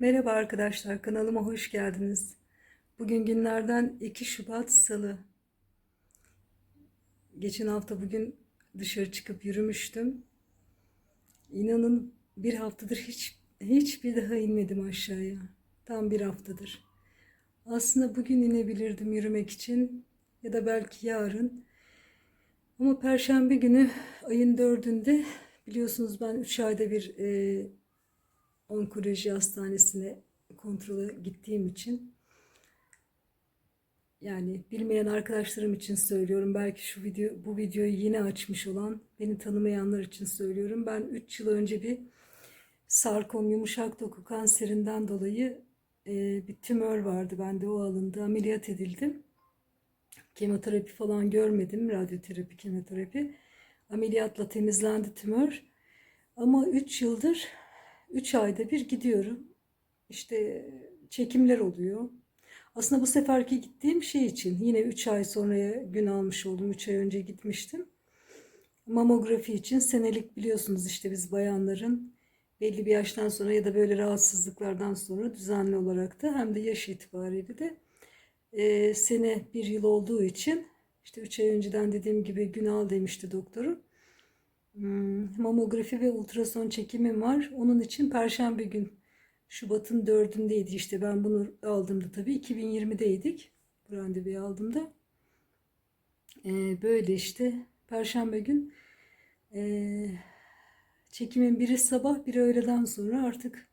Merhaba arkadaşlar, kanalıma hoş geldiniz. Bugün günlerden 2 Şubat Salı. Geçen hafta bugün dışarı çıkıp yürümüştüm. İnanın bir haftadır hiç hiçbir daha inmedim aşağıya. Tam bir haftadır. Aslında bugün inebilirdim yürümek için ya da belki yarın. Ama Perşembe günü ayın dördünde biliyorsunuz ben 3 ayda bir e, onkoloji hastanesine kontrola gittiğim için yani bilmeyen arkadaşlarım için söylüyorum. Belki şu video bu videoyu yeni açmış olan beni tanımayanlar için söylüyorum. Ben 3 yıl önce bir sarkom yumuşak doku kanserinden dolayı e, bir tümör vardı bende o alındı. Ameliyat edildim. Kemoterapi falan görmedim. Radyoterapi, kemoterapi. Ameliyatla temizlendi tümör. Ama 3 yıldır 3 ayda bir gidiyorum. İşte çekimler oluyor. Aslında bu seferki gittiğim şey için yine 3 ay sonraya gün almış oldum. 3 ay önce gitmiştim. Mamografi için senelik biliyorsunuz işte biz bayanların belli bir yaştan sonra ya da böyle rahatsızlıklardan sonra düzenli olarak da hem de yaş itibariyle de e, sene bir yıl olduğu için işte 3 ay önceden dediğim gibi gün al demişti doktorum. Hmm, mamografi ve ultrason çekimim var. Onun için perşembe gün Şubat'ın dördündeydi işte ben bunu aldığımda tabii 2020'deydik. Bu randevuyu aldığımda. Ee, böyle işte perşembe gün ee, çekimin biri sabah biri öğleden sonra artık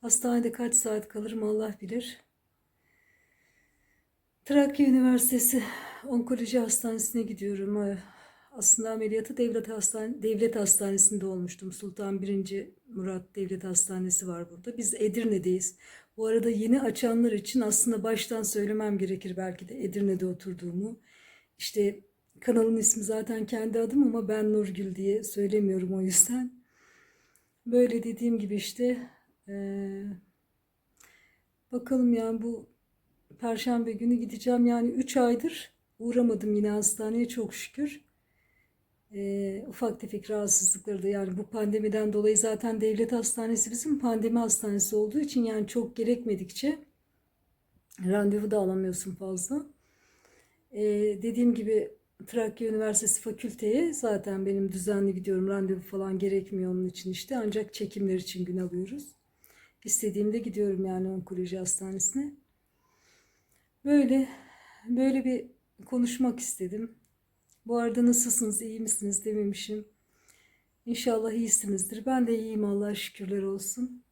hastanede kaç saat kalırım Allah bilir. Trakya Üniversitesi Onkoloji Hastanesi'ne gidiyorum. Aslında ameliyatı devlet hastane devlet hastanesinde olmuştum. Sultan 1. Murat Devlet Hastanesi var burada. Biz Edirne'deyiz. Bu arada yeni açanlar için aslında baştan söylemem gerekir belki de Edirne'de oturduğumu. İşte kanalın ismi zaten kendi adım ama ben Nurgül diye söylemiyorum o yüzden. Böyle dediğim gibi işte ee, bakalım yani bu Perşembe günü gideceğim. Yani 3 aydır uğramadım yine hastaneye çok şükür. E, ufak tefek rahatsızlıkları yani bu pandemiden dolayı zaten devlet hastanesi bizim pandemi hastanesi olduğu için yani çok gerekmedikçe randevu da alamıyorsun fazla. E, dediğim gibi Trakya Üniversitesi fakülteye zaten benim düzenli gidiyorum. Randevu falan gerekmiyor onun için işte. Ancak çekimler için gün alıyoruz. İstediğimde gidiyorum yani onkoloji hastanesine. Böyle böyle bir konuşmak istedim. Bu arada nasılsınız, iyi misiniz dememişim. İnşallah iyisinizdir. Ben de iyiyim Allah'a şükürler olsun.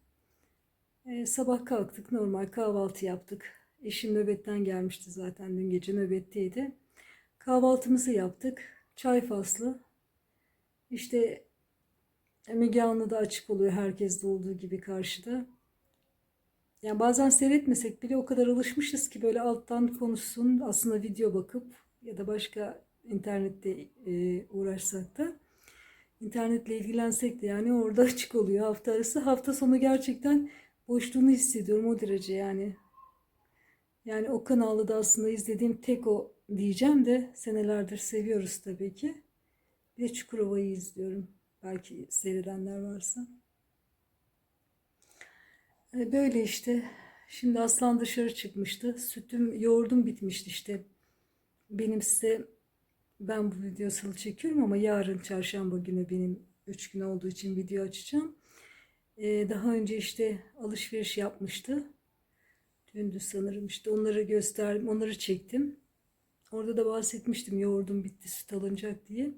Ee, sabah kalktık, normal kahvaltı yaptık. Eşim nöbetten gelmişti zaten dün gece nöbetteydi. Kahvaltımızı yaptık. Çay faslı. İşte Müge Anlı açık oluyor herkeste olduğu gibi karşıda. Yani bazen seyretmesek bile o kadar alışmışız ki böyle alttan konuşsun aslında video bakıp ya da başka internette e, uğraşsak da internetle ilgilensek de yani orada açık oluyor hafta arası. Hafta sonu gerçekten boşluğunu hissediyorum o derece yani. Yani o kanalı da aslında izlediğim tek o diyeceğim de senelerdir seviyoruz tabii ki. Bir de Çukurova'yı izliyorum. Belki seyredenler varsa. E, böyle işte. Şimdi Aslan dışarı çıkmıştı. Sütüm, yoğurdum bitmişti işte. Benim size ben bu video salı çekiyorum ama yarın çarşamba günü benim 3 gün olduğu için video açacağım. Ee, daha önce işte alışveriş yapmıştı. Dündü sanırım işte onları gösterdim, onları çektim. Orada da bahsetmiştim yoğurdum bitti süt alınacak diye.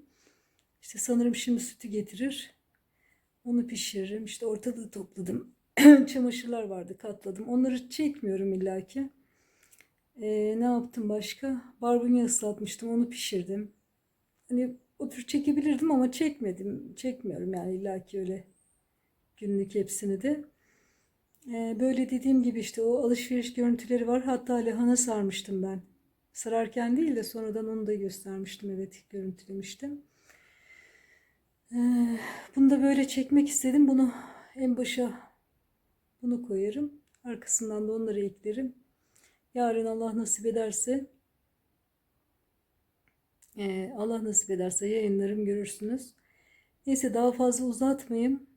İşte sanırım şimdi sütü getirir. Onu pişiririm. İşte ortalığı topladım. Çamaşırlar vardı katladım. Onları çekmiyorum illaki. Ee, ne yaptım başka? Barbunya ıslatmıştım. Onu pişirdim. Hani o tür çekebilirdim ama çekmedim. Çekmiyorum yani illaki öyle günlük hepsini de. Ee, böyle dediğim gibi işte o alışveriş görüntüleri var. Hatta lahana sarmıştım ben. Sararken değil de sonradan onu da göstermiştim. Evet görüntülemiştim. Ee, bunu da böyle çekmek istedim. Bunu en başa bunu koyarım. Arkasından da onları eklerim. Yarın Allah nasip ederse e, Allah nasip ederse yayınlarım görürsünüz. Neyse daha fazla uzatmayayım.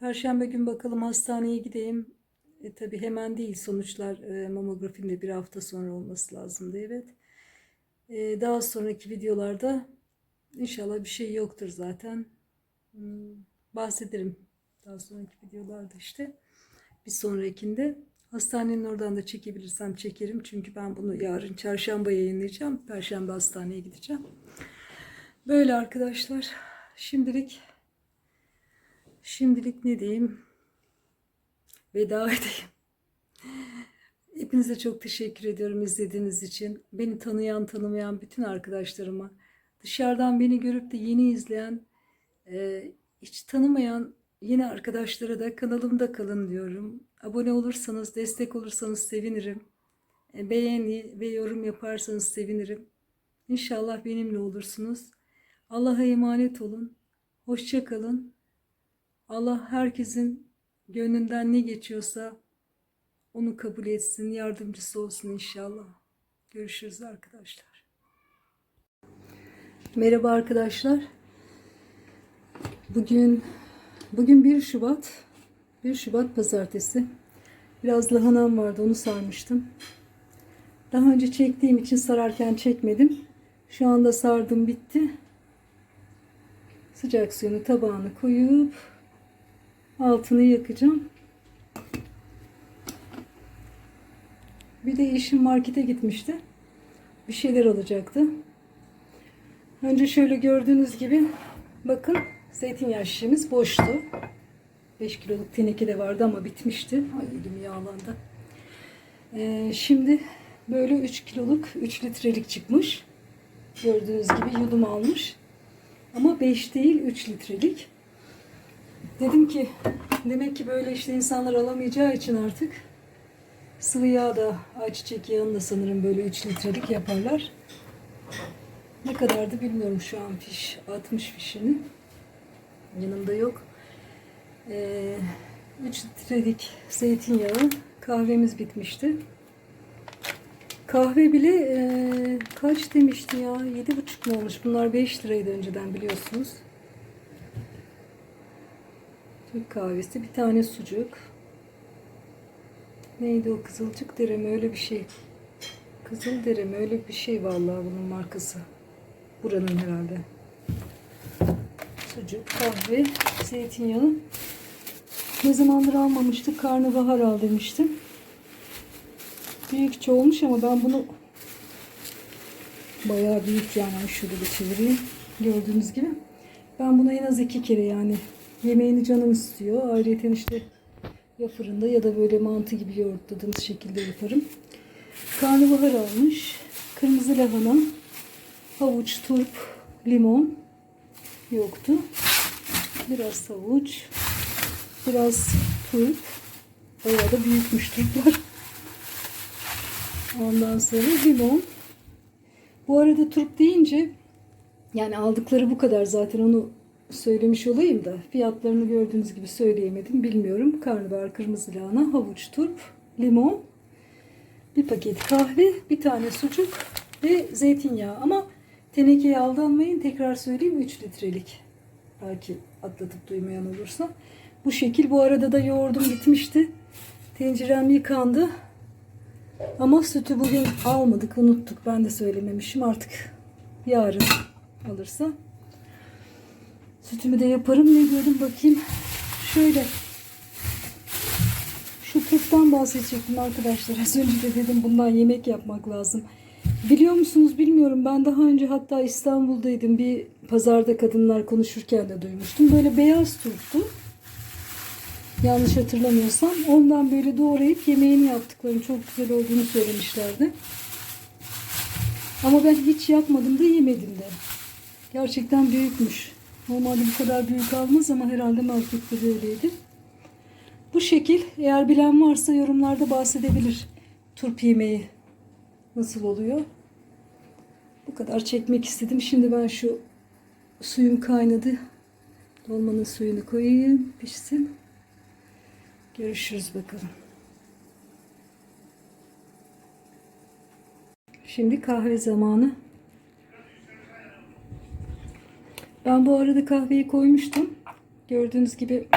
Perşembe gün bakalım hastaneye gideyim. E, tabii hemen değil sonuçlar e, mamografinin de bir hafta sonra olması lazımdı evet. E, daha sonraki videolarda inşallah bir şey yoktur zaten. Hmm, bahsederim daha sonraki videolarda işte. Bir sonrakinde hastanenin oradan da çekebilirsem çekerim. Çünkü ben bunu yarın çarşamba yayınlayacağım. Perşembe hastaneye gideceğim. Böyle arkadaşlar. Şimdilik şimdilik ne diyeyim? Veda edeyim. Hepinize çok teşekkür ediyorum izlediğiniz için. Beni tanıyan, tanımayan bütün arkadaşlarıma, dışarıdan beni görüp de yeni izleyen, e, hiç tanımayan yeni arkadaşlara da kanalımda kalın diyorum. Abone olursanız, destek olursanız sevinirim. E, beğeni ve yorum yaparsanız sevinirim. İnşallah benimle olursunuz. Allah'a emanet olun. Hoşça kalın. Allah herkesin gönlünden ne geçiyorsa onu kabul etsin, yardımcısı olsun inşallah. Görüşürüz arkadaşlar. Merhaba arkadaşlar. Bugün bugün 1 Şubat. 1 Şubat pazartesi. Biraz lahanam vardı onu sarmıştım. Daha önce çektiğim için sararken çekmedim. Şu anda sardım bitti. Sıcak suyunu tabağına koyup altını yakacağım. Bir de eşim markete gitmişti. Bir şeyler alacaktı. Önce şöyle gördüğünüz gibi bakın zeytinyağı şişemiz boştu. 5 kiloluk teneke de vardı ama bitmişti. Ay elim yağlandı. Ee, şimdi böyle 3 kiloluk 3 litrelik çıkmış. Gördüğünüz gibi yudum almış. Ama 5 değil 3 litrelik. Dedim ki demek ki böyle işte insanlar alamayacağı için artık sıvı yağ da ayçiçek yağını da sanırım böyle 3 litrelik yaparlar. Ne kadardı bilmiyorum şu an fiş. 60 fişini. Yanımda yok. Ee, 3 litrelik zeytinyağı. Kahvemiz bitmişti. Kahve bile e, kaç demişti ya? 7,5 mu olmuş? Bunlar 5 liraydı önceden biliyorsunuz. Türk kahvesi. Bir tane sucuk. Neydi o Kızılcık dere mi öyle bir şey. Kızıl dere mi öyle bir şey vallahi bunun markası. Buranın herhalde. Sucuk, kahve, zeytinyağı. Ne zamandır almamıştık. Karnabahar al demiştim. Büyükçe olmuş ama ben bunu bayağı büyük yani şurada da çevireyim. Gördüğünüz gibi. Ben bunu en az iki kere yani yemeğini canım istiyor. Ayrıca işte ya fırında ya da böyle mantı gibi yoğurtladığımız şekilde yaparım. Karnabahar almış. Kırmızı lahana, havuç, turp, limon yoktu. Biraz havuç, biraz turp. Bayağı da büyükmüş turplar. Ondan sonra limon. Bu arada turp deyince yani aldıkları bu kadar zaten onu söylemiş olayım da fiyatlarını gördüğünüz gibi söyleyemedim bilmiyorum. Karnabahar, kırmızı lahana, havuç, turp, limon, bir paket kahve, bir tane sucuk ve zeytinyağı. Ama tenekeye aldanmayın tekrar söyleyeyim 3 litrelik. Belki atlatıp duymayan olursa. Bu şekil bu arada da yoğurdum bitmişti. Tencerem yıkandı. Ama sütü bugün almadık unuttuk ben de söylememişim artık yarın alırsa Sütümü de yaparım. Ne diyordum bakayım. Şöyle. Şu turptan bahsedecektim arkadaşlar. Az önce de dedim bundan yemek yapmak lazım. Biliyor musunuz bilmiyorum. Ben daha önce hatta İstanbul'daydım. Bir pazarda kadınlar konuşurken de duymuştum. Böyle beyaz turptu. Yanlış hatırlamıyorsam. Ondan böyle doğrayıp yemeğini yaptıklarını çok güzel olduğunu söylemişlerdi. Ama ben hiç yapmadım da yemedim de. Gerçekten büyükmüş. Normalde bu kadar büyük almaz ama herhalde markette de öyleydi. Bu şekil eğer bilen varsa yorumlarda bahsedebilir. Turp yemeği nasıl oluyor. Bu kadar çekmek istedim. Şimdi ben şu suyum kaynadı. Dolmanın suyunu koyayım pişsin. Görüşürüz bakalım. Şimdi kahve zamanı. Ben bu arada kahveyi koymuştum. Gördüğünüz gibi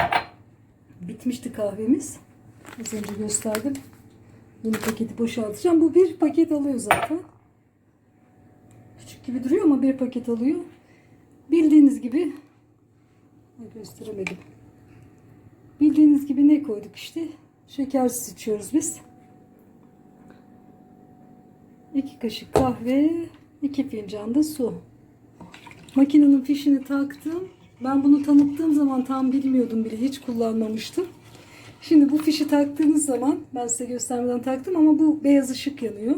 bitmişti kahvemiz. Az önce gösterdim. Yeni paketi boşaltacağım. Bu bir paket alıyor zaten. Küçük gibi duruyor ama bir paket alıyor. Bildiğiniz gibi gösteremedim. Bildiğiniz gibi ne koyduk işte? Şekersiz içiyoruz biz. 2 kaşık kahve, 2 fincan da su. Makinenin fişini taktım. Ben bunu tanıttığım zaman tam bilmiyordum bile. Hiç kullanmamıştım. Şimdi bu fişi taktığınız zaman ben size göstermeden taktım ama bu beyaz ışık yanıyor.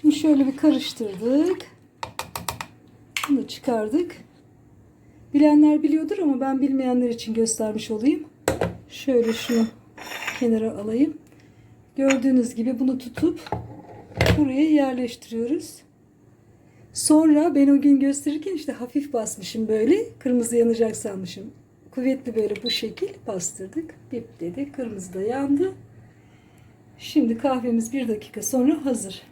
Şimdi şöyle bir karıştırdık. Bunu çıkardık. Bilenler biliyordur ama ben bilmeyenler için göstermiş olayım. Şöyle şunu kenara alayım. Gördüğünüz gibi bunu tutup buraya yerleştiriyoruz. Sonra ben o gün gösterirken işte hafif basmışım böyle. Kırmızı yanacak sanmışım. Kuvvetli böyle bu şekil bastırdık. Bip dedi. Kırmızı da yandı. Şimdi kahvemiz bir dakika sonra hazır.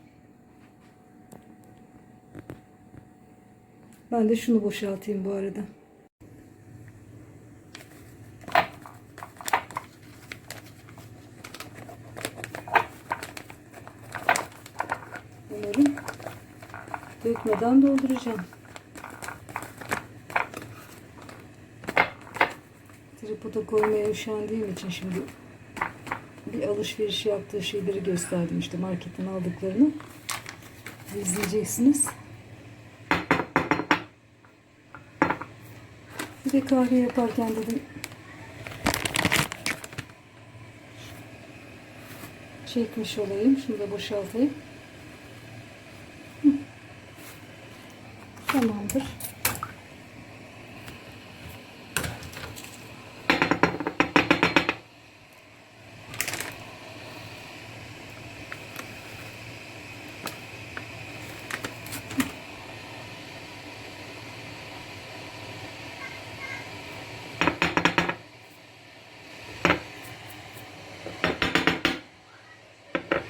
Ben de şunu boşaltayım bu arada. Dökmeden dolduracağım. Tripoda koymaya üşendiğim için şimdi bir alışveriş yaptığı şeyleri gösterdim işte marketten aldıklarını. İzleyeceksiniz. Bir de kahve yaparken dedim çekmiş olayım. Şunu da boşaltayım.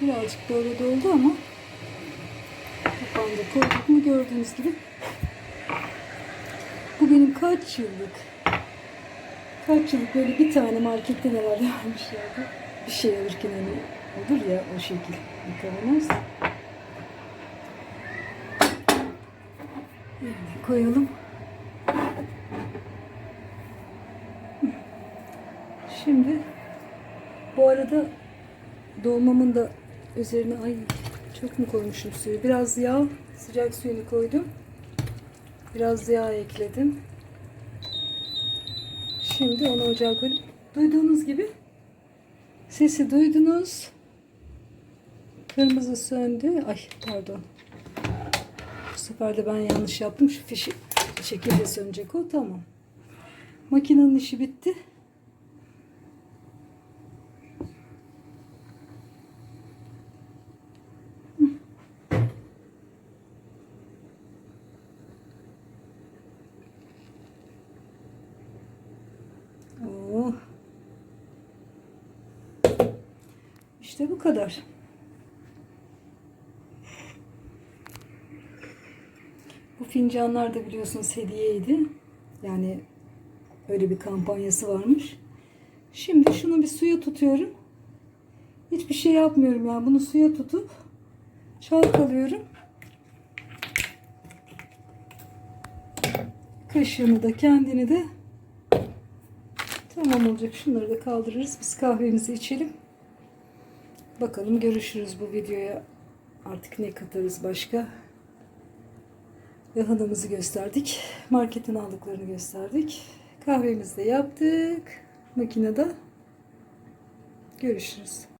Birazcık böyle doldu ama kapandı. Koyduk mu gördüğünüz gibi. Bu benim kaç yıllık kaç yıllık böyle bir tane marketten herhalde vermişlerdi. Bir şey alırken hani olur ya o şekil bir kavanoz. Yerine koyalım. Şimdi bu arada dolmamın da üzerine ay çok mu koymuşum suyu? Biraz yağ, sıcak suyunu koydum. Biraz yağ ekledim. Şimdi onu ocağa koydum. Duyduğunuz gibi sesi duydunuz. Kırmızı söndü. Ay pardon. Bu sefer de ben yanlış yaptım. Şu fişi şekilde sönecek o. Tamam. Makinenin işi bitti. İşte bu kadar. Bu fincanlar da biliyorsunuz hediyeydi. Yani öyle bir kampanyası varmış. Şimdi şunu bir suya tutuyorum. Hiçbir şey yapmıyorum yani. Bunu suya tutup çalkalıyorum. Kaşığını da kendini de Tamam olacak. Şunları da kaldırırız. Biz kahvemizi içelim. Bakalım görüşürüz bu videoya. Artık ne katarız başka? Lahanamızı gösterdik. Marketten aldıklarını gösterdik. Kahvemizi de yaptık. Makinede. Görüşürüz.